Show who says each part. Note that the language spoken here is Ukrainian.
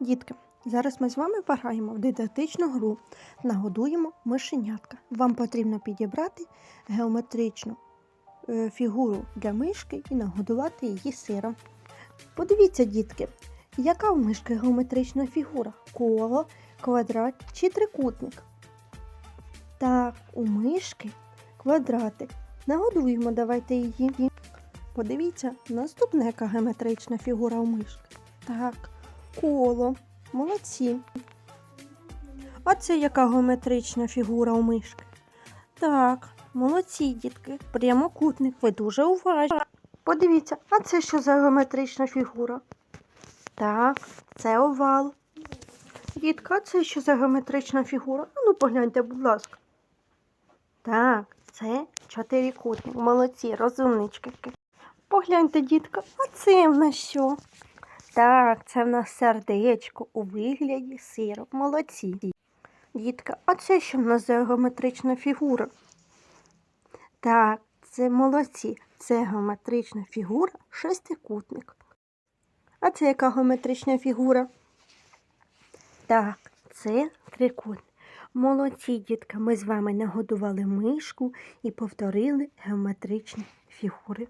Speaker 1: Дітки, зараз ми з вами пограємо в дидактичну гру. Нагодуємо мишенятка. Вам потрібно підібрати геометричну е, фігуру для мишки і нагодувати її сиром. Подивіться, дітки, яка в мишки геометрична фігура? Коло, квадрат чи трикутник? Так, у мишки квадратик. Нагодуємо давайте її. Подивіться, наступна яка геометрична фігура у мишки. Так, коло. Молодці. А це яка геометрична фігура у мишки? Так, молодці, дітки. Прямокутник. Ви дуже уважні. Подивіться, а це що за геометрична фігура? Так, це овал. Дітка, а це що за геометрична фігура? Ну погляньте, будь ласка. Так, це чотирикутник. Молодці, розумнички. Погляньте, дітка, а це в нас що? Так, це в нас сердечко у вигляді сиру. Молодці. Дітка, а це що в нас за геометрична фігура? Так, це молодці. Це геометрична фігура шестикутник. А це яка геометрична фігура? Так, це трикутник. Молодці, дітка, ми з вами нагодували мишку і повторили геометричні фігури.